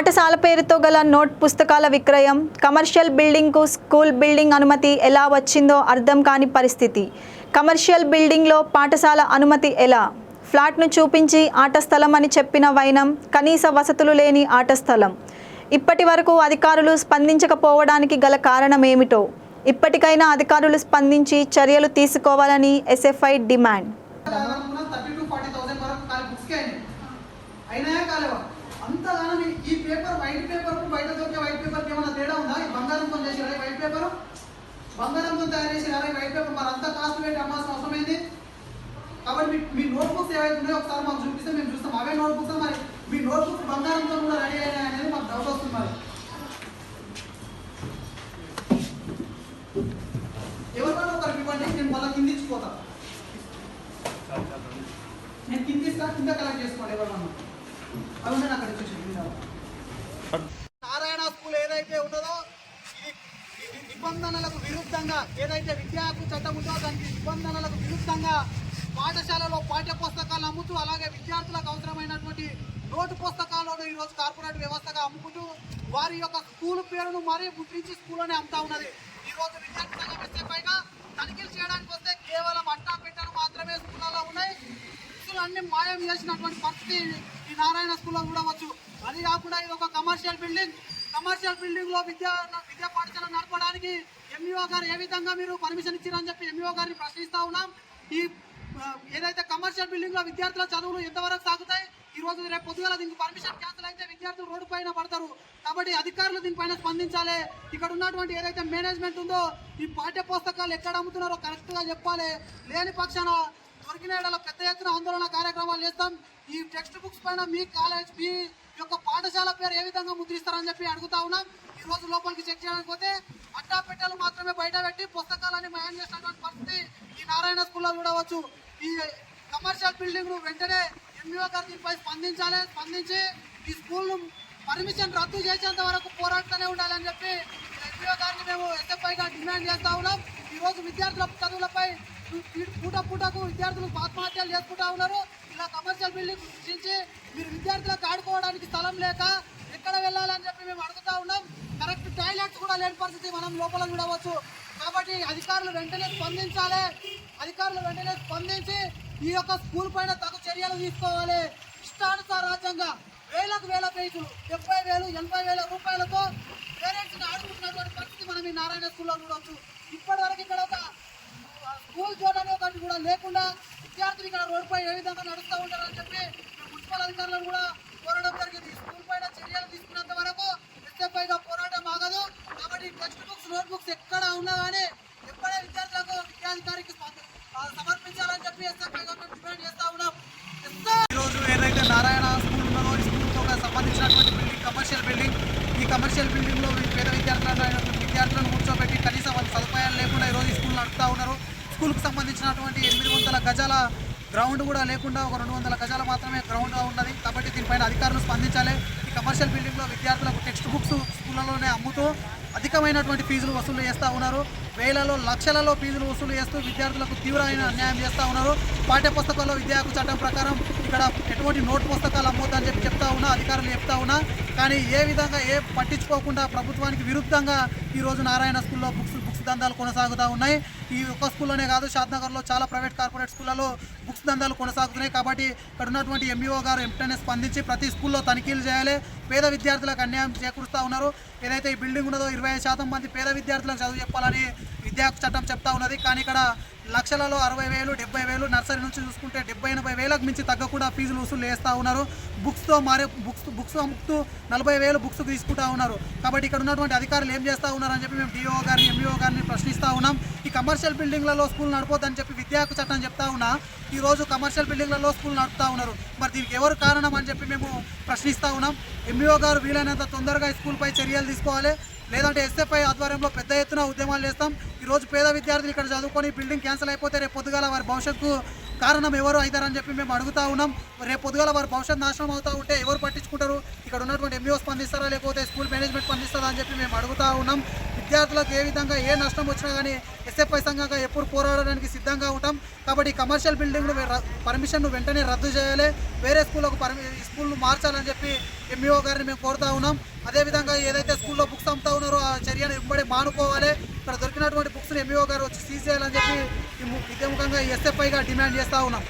పాఠశాల పేరుతో గల నోట్ పుస్తకాల విక్రయం కమర్షియల్ బిల్డింగ్కు స్కూల్ బిల్డింగ్ అనుమతి ఎలా వచ్చిందో అర్థం కాని పరిస్థితి. కమర్షియల్ బిల్డింగ్లో పాఠశాల అనుమతి ఎలా? ఫ్లాట్ను చూపించి ఆట స్థలం అని చెప్పిన వైనం కనీస వసతులు లేని ఆట స్థలం. ఇప్పటి వరకు అధికారులు స్పందించకపోవడానికి గల కారణమేమిటో? ఇప్పటికైనా అధికారులు స్పందించి చర్యలు తీసుకోవాలని ఎస్ఎఫ్ఐ డిమాండ్. అయినా కాలేవా అంతగానం ఈ- ఈ పేపర్ వైట్ పేపర్ బయట దొరికే వైట్ పేపర్కి ఏమైనా తేడా ఉందా? ఈ బంగారంతో చేసిరా ఈ వైట్ పేపర్? బంగారంతో తయారు చేసి ఈ వైట్ పేపర్? మరి అంత కాస్ట్ పెట్టి అమ్మాల్సిన అవసరం ఏంది? కాబట్టి మీ మీ నోట్ ఏవైతే ఉన్నాయో ఒకసారి మాకు చూపిస్తే మేము చూస్తాం. అవే నోట్బుక్స్ మరి? మీ నోట్బుక్స్ బంగారంతో కూడా రెడీ అయినాయి అనేది మాకు డౌట్ వస్తుంది మరి. ఎవరికైనా ఒకరికి ఇవ్వండి నేను మళ్ళీ కింద నేను కింద ఇస్తా కింద కలెక్ట్ చేసుకోండి ఎవరన్నా అవునండి ఉన్నాయి అక్కడ చూసి నారాయణ స్కూల్ ఏదైతే ఉన్నదో ఇది ఇది నిబంధనలకు విరుద్ధంగా ఏదైతే విద్యా హక్కు చట్టం ఉందో దానికి నిబంధనలకు విరుద్ధంగా పాఠశాలలో పాఠ్య పుస్తకాలు అమ్ముతూ అలాగే విద్యార్థులకు అవసరమైనటువంటి నోటు పుస్తకాలను ఈరోజు కార్పొరేట్ వ్యవస్థగా అమ్ముకుంటూ వారి యొక్క స్కూల్ పేరును మరీ ముద్రించి స్కూల్ అని అమ్ముతా ఉన్నది. ఈరోజు విద్యార్థి సంఘం ఎస్ఎఫ్ఐగా తనిఖీలు చేయడానికి వస్తే కేవలం అట్టా పెట్టలు మాత్రమే స్కూళ్ళలో ఉన్నాయి. స్కూల్ అన్ని మాయం చేసినటువంటి పరిస్థితి ఈ నారాయణ స్కూల్లో చూడవచ్చు. అది కాకుండా ఇది ఒక కమర్షియల్ బిల్డింగ్. కమర్షియల్ బిల్డింగ్లో విద్యా విద్యా పాఠశాల నడపడానికి ఎంఈఓ గారు ఏ విధంగా మీరు పర్మిషన్ ఇచ్చారని చెప్పి ఎంఈఓ గారిని ప్రశ్నిస్తా ఉన్నాం. ఈ ఏదైతే కమర్షియల్ బిల్డింగ్లో విద్యార్థుల చదువులు ఎంతవరకు సాగుతాయి ఈ రోజు రేపు పొద్దుగల దీనికి పర్మిషన్ క్యాన్సిల్ అయితే విద్యార్థులు రోడ్డు పైన పడతారు. కాబట్టి అధికారులు దీనిపైన స్పందించాలి. ఇక్కడ ఉన్నటువంటి ఏదైతే మేనేజ్మెంట్ ఉందో ఈ పాఠ్య పుస్తకాలు ఎక్కడ అమ్ముతున్నారో కరెక్ట్గా చెప్పాలి. లేని పక్షాన దొరికిన పెద్ద ఎత్తున ఆందోళన కార్యక్రమాలు చేస్తాం. ఈ టెక్స్ట్ బుక్స్ పైన మీ కాలేజ్ మీ యొక్క పాఠశాల పేరు ఏ విధంగా ముద్రిస్తారని చెప్పి అడుగుతా ఉన్నాం. ఈ రోజు లోపలికి చెక్ చేయడానికి పోతే అట్టా పెట్టెలు మాత్రమే బయట పెట్టి పుస్తకాలని మయం చేసినటువంటి పరిస్థితి ఈ నారాయణ స్కూల్లో చూడవచ్చు ఈ కమర్షియల్ బిల్డింగ్ను వెంటనే ఎంఈఓ గారు దీనిపై స్పందించాలి స్పందించి ఈ స్కూల్ను పర్మిషన్ రద్దు చేసేంత వరకు పోరాడుతూనే ఉండాలని చెప్పి ఎంఈఓ గారిని మేము ఎస్ఎఫ్ఐగా డిమాండ్ చేస్తా ఉన్నాం. ఈ రోజు విద్యార్థుల చదువులపై పూట పూటకు విద్యార్థులు ఆత్మహత్యలు చేసుకుంటా ఉన్నారు. ఇలా కమర్షియల్ బిల్డింగ్ సృష్టించి మీరు విద్యార్థులకు ఆడుకోవడానికి స్థలం లేక ఎక్కడ వెళ్ళాలని చెప్పి మేము అడుగుతా ఉన్నాం. కరెక్ట్ టాయిలెట్స్ కూడా లేని పరిస్థితి మనం లోపల చూడవచ్చు. కాబట్టి అధికారులు వెంటనే స్పందించాలి. అధికారులు వెంటనే స్పందించి ఈ యొక్క స్కూల్ పైన తగు చర్యలు తీసుకోవాలి. ఇష్టానుసార రాజ్యంగా వేలకు వేల ఫీజులు డెబ్బై వేలు ఎనభై వేల రూపాయలతో పేరెంట్స్ని ఆడుకుంటున్నటువంటి పరిస్థితి మనం ఈ నారాయణ స్కూల్లో చూడవచ్చు. ఇప్పటి వరకు ఇక్కడ ఒక స్కూల్ చూడడానికి ఒకటి కూడా లేకుండా విద్యార్థులు ఇక్కడ రోడ్డుపై ఏ విధంగా నడుస్తూ ఉంటారని చెప్పి మున్సిపల్ అధికారులను కూడా కోరడం జరిగింది. స్కూల్ పైన చర్యలు తీసుకున్నంత వరకు ఎస్ఎఫ్ఐగా పోరాటం ఆగదు. కాబట్టి టెక్స్ట్ బుక్స్ నోట్ బుక్స్ ఎక్కడ ఉన్నా కానీ ఎప్పుడే విద్యార్థులకు విద్యాధికారికి సమర్పించాలని చెప్పి ఎస్ఎఫ్ఐగా మేము డిమాండ్ చేస్తా ఉన్నాం. ఈరోజు ఏదైతే నారాయణ స్కూల్ ఉన్నదో ఈ స్కూల్తో సంబంధించినటువంటి బిల్డింగ్ కమర్షియల్ బిల్డింగ్. ఈ కమర్షియల్ బిల్డింగ్లో పేద విద్యార్థులను విద్యార్థులను కూర్చోబెట్టి కనీసం వాళ్ళ సదుపాయాలు లేకుండా ఈరోజు ఈ స్కూల్ నడుపుతూ ఉన్నారు. స్కూల్కి సంబంధించినటువంటి ఎనిమిది వందల గజాల గ్రౌండ్ కూడా లేకుండా ఒక రెండు వందల గజాల మాత్రమే గ్రౌండ్ ఉన్నది. కాబట్టి దీనిపైన అధికారులు స్పందించాలి. ఈ కమర్షియల్ బిల్డింగ్లో విద్యార్థులకు టెక్స్ట్ బుక్స్ స్కూళ్ళలోనే అమ్ముతూ అధికమైనటువంటి ఫీజులు వసూలు చేస్తూ ఉన్నారు. వేలలో లక్షలలో ఫీజులు వసూలు చేస్తూ విద్యార్థులకు తీవ్రమైన అన్యాయం చేస్తూ ఉన్నారు. పాఠ్య పుస్తకాల్లో విద్యా హక్కు చట్టం ప్రకారం ఇక్కడ ఎటువంటి నోట్ పుస్తకాలు అమ్మొద్దని చెప్పి చెప్తా ఉన్నా అధికారులు చెప్తా ఉన్నా. కానీ ఏ విధంగా ఏ పట్టించుకోకుండా ప్రభుత్వానికి విరుద్ధంగా ఈరోజు నారాయణ స్కూల్లో బుక్స్ బుక్స్ దందాలు కొనసాగుతూ ఉన్నాయి. ఈ ఒక్క స్కూల్లోనే కాదు షాద్నగర్లో చాలా ప్రైవేట్ కార్పొరేట్ స్కూళ్ళలో బుక్స్ దందాలు కొనసాగుతున్నాయి. కాబట్టి ఇక్కడ ఉన్నటువంటి ఎంఈఓ గారు వెంటనే స్పందించి ప్రతి స్కూల్లో తనిఖీలు చేయాలి. పేద విద్యార్థులకు అన్యాయం చేకూరుస్తూ ఉన్నారు. ఏదైతే ఈ బిల్డింగ్ ఉన్నదో ఇరవై ఐదు శాతం మంది పేద విద్యార్థులకు చదువు చెప్పాలని విద్యా చట్టం చెప్తా ఉన్నది. కానీ ఇక్కడ లక్షలలో అరవై వేలు డెబ్బై వేలు నర్సరీ నుంచి చూసుకుంటే డెబ్బై ఎనభై వేలకు మించి తగ్గకుండా ఫీజులు వసూలు వేస్తూ ఉన్నారు. బుక్స్తో మారే బుక్స్ బుక్స్ అమ్ముతూ నలభై వేలు బుక్స్ తీసుకుంటా ఉన్నారు. కాబట్టి ఇక్కడ ఉన్నటువంటి అధికారులు ఏం చేస్తూ ఉన్నారని చెప్పి మేము డిఓ గారిని ఎంఈఓ గారిని ప్రశ్నిస్తూ ఉన్నాం. ఈ కమర్షియల్ బిల్డింగ్లలో స్కూల్ నడపొద్దని చెప్పి విద్యా హక్కు చట్టం చెప్తా ఉన్నా ఈ రోజు కమర్షియల్ బిల్డింగ్లలో స్కూల్ నడుపుతా ఉన్నారు. మరి దీనికి ఎవరు కారణం అని చెప్పి మేము ప్రశ్నిస్తూ ఉన్నాం. ఎంఈఓ గారు వీలైనంత తొందరగా ఈ స్కూల్పై చర్యలు తీసుకోవాలి. లేదంటే ఎస్ఎఫ్ఐ ఆధ్వర్యంలో పెద్ద ఎత్తున ఉద్యమాలు చేస్తాం. ఈ రోజు పేద విద్యార్థులు ఇక్కడ చదువుకొని బిల్డింగ్ క్యాన్సిల్ అయిపోతే రేపు పొద్దుగాల వారి భవిష్యత్తు కారణం ఎవరు అవుతారని చెప్పి మేము అడుగుతా ఉన్నాం. రేపు పొద్దుగాల వారి భవిష్యత్ నాశనం అవుతా ఉంటే ఎవరు పట్టించుకుంటారు? ఇక్కడ ఉన్నటువంటి ఎంఈఓ స్పందిస్తారా? లేకపోతే స్కూల్ మేనేజ్మెంట్ స్పందిస్తారా అని చెప్పి మేము అడుగుతా ఉన్నాం. విద్యార్థులకు ఏ విధంగా ఏ నష్టం వచ్చినా కానీ ఎస్ఎఫ్ఐ సంఘంగా ఎప్పుడు పోరాడడానికి సిద్ధంగా ఉంటాం. కాబట్టి కమర్షియల్ బిల్డింగ్ పర్మిషన్ను వెంటనే రద్దు చేయాలి. వేరే స్కూళ్ళకు పర్మి స్కూల్ను మార్చాలని చెప్పి ఎంఈఓ గారిని మేము కోరుతా ఉన్నాం. అదేవిధంగా ఏదైతే స్కూల్లో బుక్స్ అమ్ముతా ఉన్నారో ఆ చర్యను ఇమ్మడి మానుకోవాలి. ఇక్కడ దొరికినటువంటి బుక్స్ని ఎంఈఓ గారు వచ్చి సీజ్ చేయాలని చెప్పి ఈ ఇదే ముఖంగా ఎస్ఎఫ్ఐగా డిమాండ్ చేస్తూ ఉన్నాం.